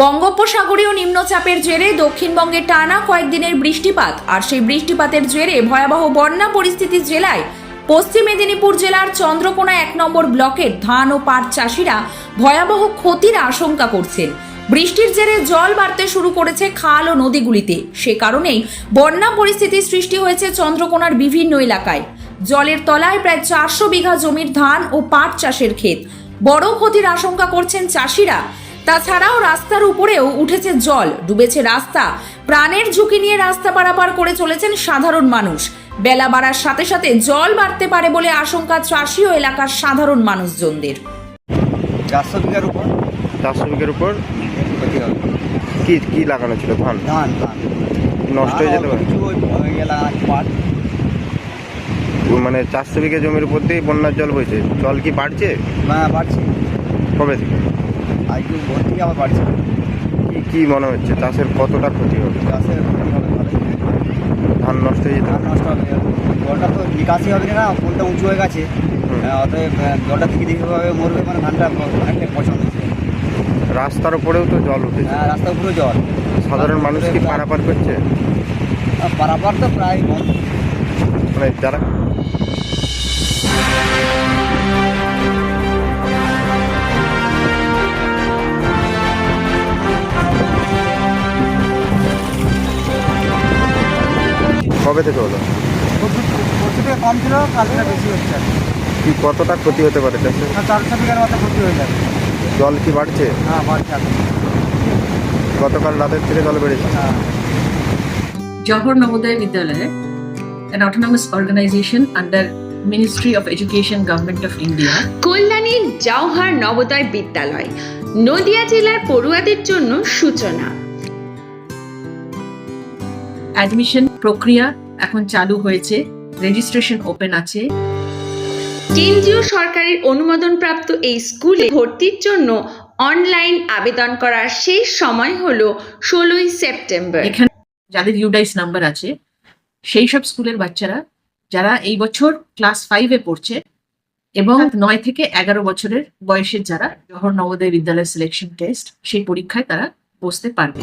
বঙ্গোপসাগরীয় নিম্নচাপের জেরে দক্ষিণবঙ্গে টানা কয়েকদিনের বৃষ্টিপাত, আর সেই বৃষ্টিপাতের জেরে ভয়াবহ বন্যা পরিস্থিতি জেলায় পশ্চিম মেদিনীপুর জেলার চন্দ্রকোনা এক নম্বর ব্লকের ধান ও পাট চাষিরা ভয়াবহ ক্ষতির আশঙ্কা করছেন। বৃষ্টির জেরে জল বাড়তে শুরু করেছে খাল ও নদীগুলিতে। সে কারণেই বন্যা পরিস্থিতির সৃষ্টি হয়েছে চন্দ্রকোনার বিভিন্ন এলাকায়। জলের তলায় প্রায় চারশো বিঘা জমির ধান ও পাট চাষের ক্ষেত। বড় ক্ষতির আশঙ্কা করছেন চাষিরা। তাছাড়াও রাস্তার উপরেও উঠেছে জল ডুবেছে রাস্তা। প্রাণের ঝুঁকি নিয়ে রাস্তা পারাপার করে চলেছেন সাধারণ মানুষ। বেলা বাড়ার সাথে সাথে জল বাড়তে পারে বলে আশঙ্কা চাষি ও এলাকার সাধারণ মানুষজনদের। চারশো বিঘার উপর? চারশো বিঘের উপর? কি কি লাগানো ছিল? ধান? ধান নষ্ট হয়ে যেতে পারে? মানে চারশো বিঘা জমির উপর দিয়ে বন্যার জল বইছে। জল কি বাড়ছে? হ্যাঁ বাড়ছে। কবে থেকে? আর একটু ভোর থেকে আবার বাড়ছে কি কি মনে হচ্ছে? চাষের কতটা ক্ষতি হবে? চাষের ক্ষতি হবে ধান নষ্ট হয়ে ধান নষ্ট হবে। জলটা তো নিকাশি হবে না ফুলটা উঁচু হয়ে গেছে। অতএব জলটা থেকে দিকেভাবে মরবে মানে ধানটা অনেকটাই পছন্দ হচ্ছে রাস্তার উপরেও তো জল উঠেছে। হ্যাঁ রাস্তার উপরে জল। সাধারণ মানুষ কি পারাপার করছে? পারাপার তো প্রায় বন্ধ। মানে যারা কবে থেকে হলো? পরশু থেকে কম ছিল কালকে বেশি হচ্ছে। আর কি। কতটা ক্ষতি হতে পারে? চাষের আর চারশো বিঘার মতো ক্ষতি হয়ে যাবে জল কি বাড়ছে? হ্যাঁ বাড়ছে গতকাল রাতের থেকে জল বেড়েছে। হ্যাঁ। Johor Navodaya Vidyalaya, an autonomous organization under Ministry of Education, Government of India, Kalyani Jawahar Navodaya বিদ্যালয় নদিয়া জেলার পড়ুয়াদের জন্য সূচনা। অ্যাডমিশন প্রক্রিয়া এখন চালু হয়েছে রেজিস্ট্রেশন ওপেন আছে। কেন্দ্রীয় সরকারের অনুমোদনপ্রাপ্ত এই স্কুলে ভর্তির জন্য অনলাইন আবেদন করার শেষ সময় হলো ষোলোই সেপ্টেম্বর। এখানে যাদের ইউডাইস নাম্বার আছে সেই সব স্কুলের বাচ্চারা যারা এই বছর ক্লাস ফাইভে পড়ছে এবং নয় থেকে এগারো বছরের বয়সের যারা জহর নবোদয় বিদ্যালয় সিলেকশন টেস্ট সেই পরীক্ষায় তারা বসতে পারবে।